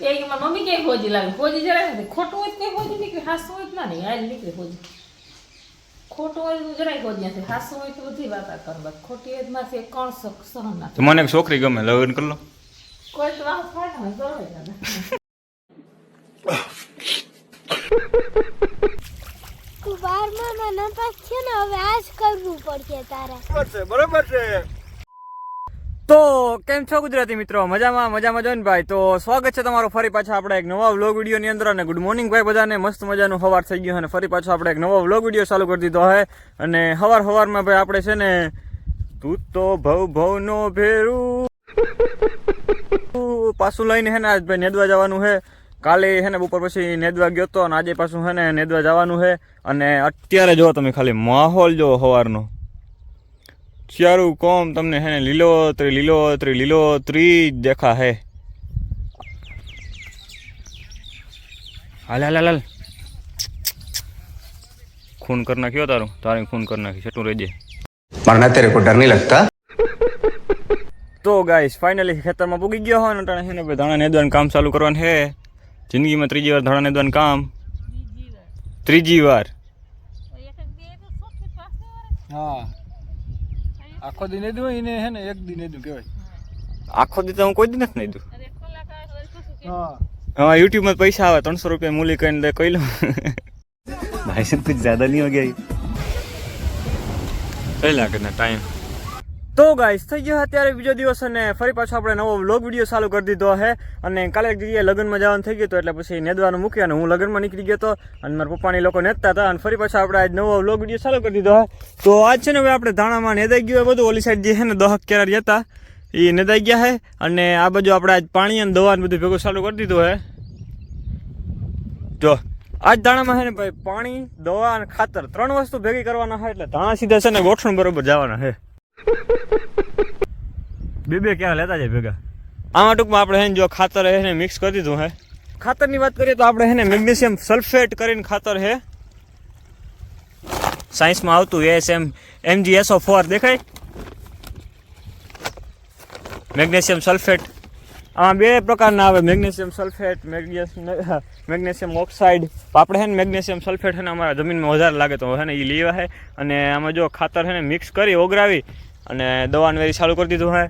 એ કે મારી મમ્મી ક્યાંય હોજી લાગે? હોજી જરાય નથી ખોટું હોય તો કંઈ હોજી નીકળે હાસું હોય તો ના નહીં હાલ નીકળે હોજી. ખોટું હોય તો જરાય હોજી નથી હાસું હોય તો બધી વાત કરવા ખોટી હોય તો મારથી એક કણ સહન ના મને એક છોકરી ગમે લગ્ન કરી લો. કોઈ તો વાત ફાટે તો હોય મને પાસ છે ને હવે આ જ કરવું પડશે તારે. બરાબર છે બરાબર છે. કેમ છો ગુજરાતી મિત્રો? મજામાં મજામાં જો ભાઈ. તો સ્વાગત છે તમારું ફરી પાછા આપણે એક નવા વ્લોગ વિડીયોની અંદર અને ગુડ મોર્નિંગ ભાઈ બધાને. મસ્ત મજાનું હવાર થઈ ગયું અને ફરી પાછો આપણે એક નવો વ્લોગ વીડિયો ચાલુ કરી દીધો છે અને હવાર હવારમાં ભાઈ આપણે છે ને, તું તો ભવ ભવનો ભેરું. પાછું લઈને હે ને આજ ભાઈ નેદવા જવાનું છે કાલે હે ને બપોર પછી નેદવા ગયો તો અને આજે પાછું હે ને નેદવા જવાનું છે અને અત્યારે જો તમે ખાલી માહોલ જો સવારનો શિયાળું કોમ તમને હે ને લીલોતરી લીલોતરી લીલોતરી જ દેખા હે હાલ હાલ હાલ. ખૂન કરી નાખ્યો તારું. તારે ખૂન કરી નાખી છઠું રહેજે. મારા તેરે કોઈ ડર નહીં લગતા. તો ગાઈસ ફાઇનલી ખેતરમાં પૂગી ગયો હોય ને ટાણે છે ને ભાઈ ધાણા નેદવાનું કામ ચાલુ કરવાનું છે જિંદગીમાં ત્રીજી વાર ધાણા નેદવાનું કામ. ત્રીજી વાર. હા. આખો દી નહીં દઉં એને હે ને એક દી નહીં દઉં કેવાય આખો દી તો હું કોઈ દી નથી નહીં દઉં. હા. યુટ્યુબમાં પૈસા આવે ત્રણસો રૂપિયા મૂલી કરીને દે કહી લઉં ભાઈ સાહેબ કુછ જ્યાદા નહીં હો ગયા કઈ લાગે ને ટાઈમ? તો ગાઈસ થઈ ગયો અત્યારે બીજો દિવસ અને ફરી પાછો આપણે નવો વ્લોગ વીડિયો ચાલુ કરી દીધો છે. અને કાલે એક જગ્યાએ લગ્નમાં જવાનું થઈ ગયું હતું, એટલે પછી નેદવાનું મૂક્યું અને હું લગ્નમાં નીકળી ગયો હતો. અને મારા પપ્પાની લોકો નેતા હતા અને ફરી પાછો આપણે આજ નવો વ્લોગ વીડિયો ચાલુ કરી દીધો તો આજ છે ને હવે આપણે ધાણામાં નેદાઈ ગયું બધું. ઓલી સાઈડ જે છે ને દહક કેરા હતા, એ નેદાઈ ગયા છે. અને આ બાજુ આપણે આજ પાણી અને દવા બધું ભેગું ચાલુ કરી દીધું હે જો, આજ ધાણામાં છે ને ભાઈ પાણી, દવા અને ખાતર ત્રણ વસ્તુ ભેગી કરવાના છે, એટલે ધાણા સીધા છે ને ગોઠણ બરોબર જવાના છે. બે બે ક્યાં લેતા જાય ભેગા? આમાં ટૂંકમાં આપણે હે જો ખાતર હે ને મિક્સ કરી દીધું હે. ખાતરની વાત કરીએ તો આપણે હે ને મેગ્નેશિયમ સલ્ફેટ કરીને ખાતર હે. સાયન્સમાં આવતું S M MG SO four દેખાય? મેગ્નેશિયમ સલ્ફેટ આમાં બે પ્રકારના આવે, મેગ્નેશિયમ સલ્ફેટ, મેગ્નેશિયમ ઓક્સાઇડ. આપણે છે ને મેગ્નેશિયમ સલ્ફેટ છે ને અમારા જમીનમાં વધારે લાગે તો છે ને એ લેવા છે. અને આમાં જો ખાતર છે ને મિક્સ કરી ઓગરાવી અને દવાને વેરી ચાલુ કરી દીધું હે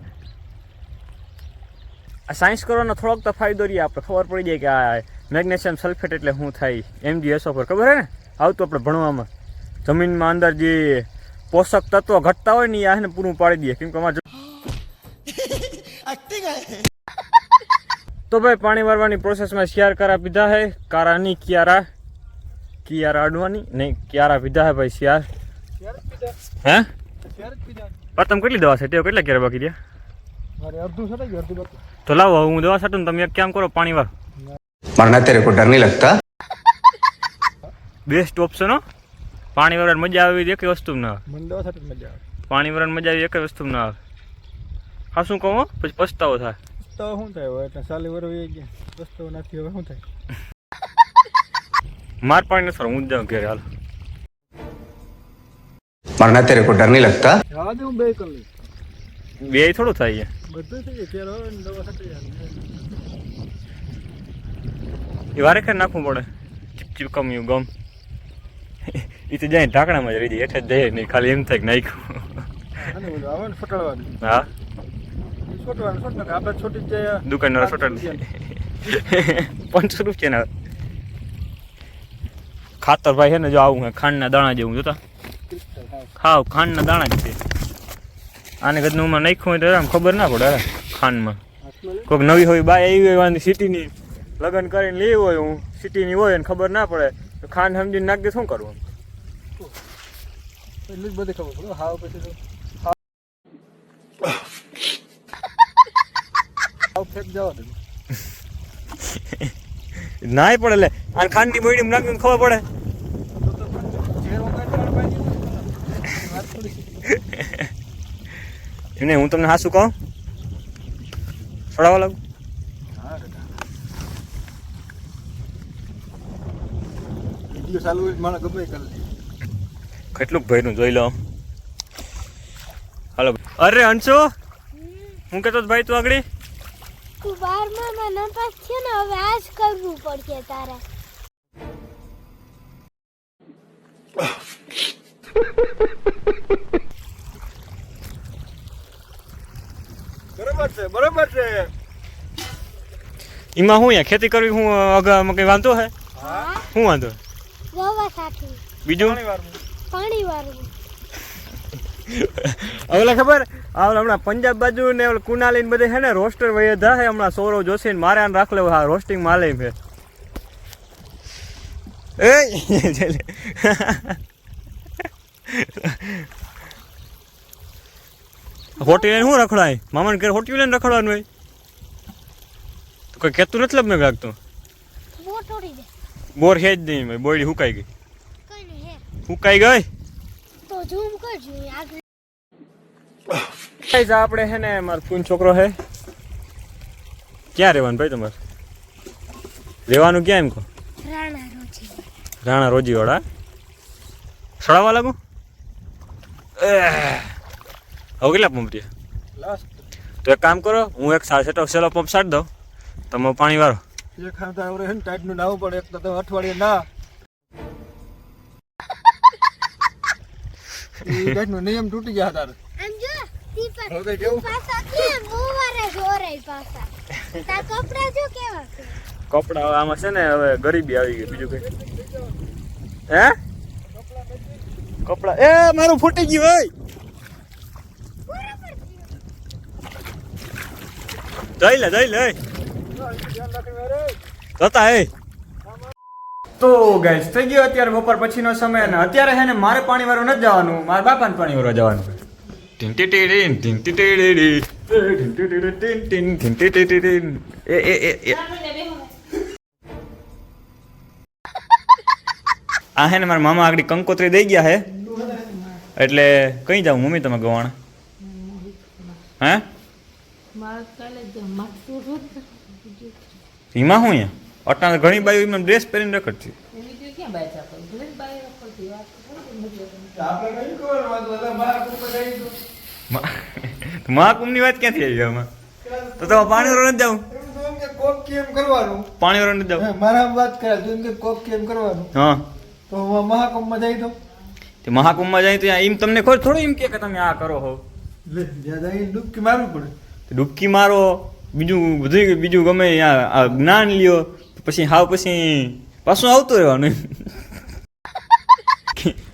આ સાયન્સ કરવાનો થોડોક તો ફાયદો રહે આપણે ખબર પડી જાય કે આ મેગ્નેશિયમ સલ્ફેટ એટલે શું થાય એમજી એસો પર ખબર છે ને? આવતું આપણે ભણવામાં. જમીનમાં અંદર જે પોષક તત્વો ઘટતા હોય ને એ આને પૂરું પાડી દઈએ કેમ કે અમારે તો ભાઈ પાણી વરવાની પ્રોસેસમાં શિયાર કરા પીધા હે? કારાની કિયારા? કિયારા અડવાની? નહીં ક્યારા પીધા હે ભાઈ શિયાર હે? પણ કેટલી દવા છે તેઓ કેટલા ક્યારે બાકી રહ્યા? તો લાવો હું દવા છાટું તમે એક કામ કરો પાણી વાર મારા અત્યારે કોઈ ડર નહીં લગતા. બેસ્ટ ઓપ્શન હો. પાણી વરણ મજા આવી એક વસ્તુ ના આવે. પાણી વરણ મજા આવી એક વસ્તુ ના આવે. હા શું કહો પછી પસ્તાવો થાય. તો શું થાય હવે? એટલે સાલી વરવી ગયા. રસ્તો નથી હવે શું થાય? માર પાણી સર હું જાઉં ઘેર હાલ. મરના અત્યારે કો ડર નહીં લગતા? હા હું બે કર બે થોડું થાય બધું થઈ જાય ઘેર દવા સાથે એ વારે ખેર નાખવું પડે. ચીપચીપ કમ્યું ગમ. એ તો જાય ઢાંકણામાં જ રહી જાય એટલે જ નહીં ખાલી એમ થાય કે નાખ્યું. હા. છોટવાનું છોટવાનું. આપણે છોટી જ જાય દુકાનવાળા સોટા પાંચસો રૂપિયા. ના ખાતર ભાઈ છે ને જો આવું ખાંડ ખાંડના દાણા જેવું જોતા? ખાવ ખાંડના દાણા જ છે. આને ગદનુંમાં નાખ્યું હોય તો આમ ખબર ના પડે ખાંડમાં. કોઈક નવી હોય બાય આવી હોય વાંધી સિટીની લગ્ન કરીને લેવી હોય હું સિટીની હોય અને ખબર ના પડે તો ખાંડ સમજીને નાખ દે શું કરવું એટલું જ બધી ખબર પડે. હાવ પછી નાય પડે એટલે અને ખાંડની મોડી નાખીને ખબર પડે. એમને હું તમને હાસું કહું? છોડાવવા લાગુ? કેટલું ભર્યું જોઈ લો. હાલો. અરે અંશુ! હું કહેતો ભાઈ તું આગળ? તું બારમાં નપાસ થયો ને હવે આ જ કરવું પડશે તારે. બરોબર છે બરોબર છે. એમાં હું યાર ખેતી કરવી હું અગામાં કઈ વાંધો હે? હા? શું વાંધો ગવા સાથી. બીજું? પાણી વાળવું હવે ખબર? આ ઓલા હમણાં પંજાબ બાજુ ને કુનાલીન કુનાલી ને બધે છે ને રોસ્ટર વહી ધા છે હમણાં સૌરવ જોશી ને મારે આને રાખ લેવું હા રોસ્ટિંગમાં લઈ એ હોટી લઈને શું રખડાય? મામાને ઘેર હોટી લઈને રખડવાનું હોય? તો કોઈ કહેતું નથી મેં લાગતું બહુ તોડી દે. બોર છે જ નહીં બોયડી હુકાઈ ગઈ. કઈ હુકાઈ ગઈ? તો ઝૂમ કરજો ગાઈઝ આપણે છે ને મારો કુન છોકરો છે. ક્યાં રહેવાનું ભાઈ તમારે? રહેવાનું ક્યાં એમ કહો? રાણા રોજી રાણા રોજીવાળા સડાવવા લાગુ. હવે કેટલા પંપ રહ્યા? તો એક કામ કરો હું એક સાડ સેટો સેલો પંપ સાડી દઉં. તમે પાણી વાળો. એક ખાતા આવડે હે ને ટાઈટનું નાવું પડે એક તો તમે અઠવાડિયે ના. એ ટાઈટ નો નિયમ તૂટી ગયા તારે. હવે કેવું? પાછા કેમ? બહુ વારે જોરાય પાછા તા કપડા જો કેવા છે? કપડા આમાં છે ને હવે ગરીબી આવી ગઈ બીજું કઈ. હે? કપડા. એ મારું ફૂટી ગયું હોય જઈ લે જઈ લે જતા એ તો ગાઈસ થઈ ગયો અત્યારે બપોર પછીનો સમય અને અત્યારે હે ને મારે પાણી વાળું નથી જવાનું મારા બાપાને પાણી વાળવા જવાનું. આ હે ને મારા મામા આગળ કંકોત્રી દઈ ગયા હે. એટલે કઈ જાવ મમ્મી તમે ગવાણ? હે? હિમા હું અહીંયા? અટાણે ઘણી બાયું એમને ડ્રેસ પહેરીને રખડતી. ક્યાં ભલે બાય રખડતી વાત. આપણે કઈ બધા મહાકુંભની વાત ક્યાંથી આવી આમાં તો તમે પાણી વરણ નથી જાઉં. તો કોક કેમ કરવાનું. પાણી વરણ જાઉં. મારા વાત કરે તું કે કોક કેમ કરવાનું. હા. તો હું મહાકુંભમાં જઈ તો? તે મહાકુંભમાં જાય તો એમ તમને ખબર થોડું એમ કે કે તમે આ કરો હો. લે જ્યાં જઈને ડૂબકી મારવી પડે. તો ડૂબકી મારો બીજું બધું બીજું ગમે આ આ જ્ઞાન લ્યો પછી હાવ પછી પાછું આવતું રહેવાનું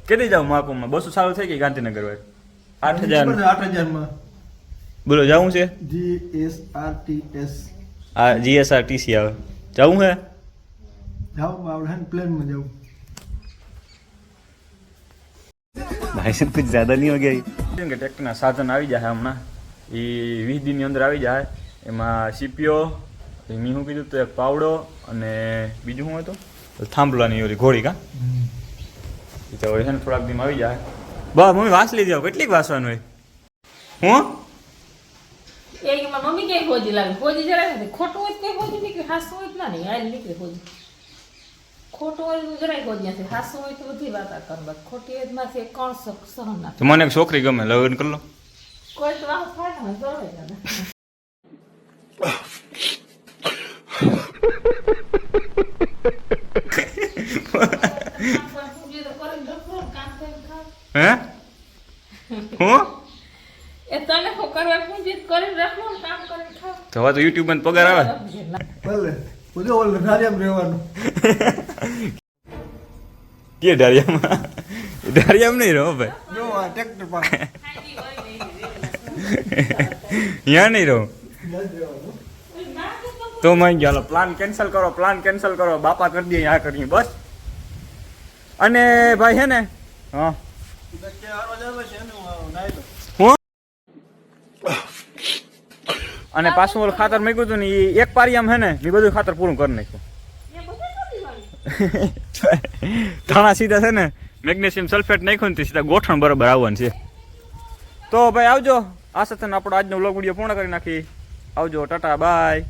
કેટલી જાવમાં બસો સારું થઈ ગઈ ગાંધીનગર વાળી આઠ હજાર. આઠ હજારમાં? બોલો જવું છે? જીએસઆરટીએસ આ જીએસઆરટીસી આવે. જવું હે? જાઉં આવડે પ્લેનમાં જવું ભાઈ સાહેબ કુછ જ્યાદા નહીં હો ગયા કેમ કે ટ્રેક્ટરના સાધન આવી જાય હમણાં? એ વીસ દિનની અંદર આવી જાય. એમાં સીપીઓ મેં શું કીધું તો એક પાવડો અને બીજું શું હતું થાંભલાની ઓલી ઘોડી કા તો હોય છે ને થોડાક દીમાં આવી જાય બા મમ્મી વાસ લઈ આવો કેટલીક વાંચવાનું હોય હું એક કે મારી મમ્મી ક્યાંય હોજી લાગે હોજી જરાય નથી ખોટું હોય કઈ હોજી નીકળી હાસું હોય ના નહીં હાલ નીકળી હોજી ખોટું હોય તો જરાય હોજી નથી હાસું હોય તો બધી વાત કર બસ ખોટી હોયમાંથી કોણ સહન ના તો મને એક છોકરી ગમે લગ્ન કરી લો કોઈ તો દાદા હે? હું? એ તને શું કરવા પૂંજી કરીને રાખો કામ કરીને ખાવ. તો યુટ્યુબ તો પગાર આવે. ભલે. ઓલ ધારિયામાં રહેવાનું. કે ડારિયામાં ડારિયામાં નહીં રહો ભાઈ. જો આ ટ્રેક્ટર પાસે અહીંયા નહીં રહો. તો માં ગયા પ્લાન કેન્સલ કરો પ્લાન કેન્સલ કરો. બાપા કરી દઈએ આ કરીએ બસ. અને ભાઈ છે ને હા હું. અને પાછું ઓલું ખાતર મૂક્યું હતું ને એ એક પારિયામાં હે ને એ બધું ખાતર પૂરું કરી નાખ્યું. ધાણા સીધા છે ને, મેગ્નેશિયમ સલ્ફેટ નાખ્યું ને સીધા ગોઠણ બરાબર આવવાનું છે. તો ભાઈ આવજો આ સાથે આપણો આજનો વ્લોગ વીડિયો પૂર્ણ કરી નાખી આવજો, ટાટા, બાય.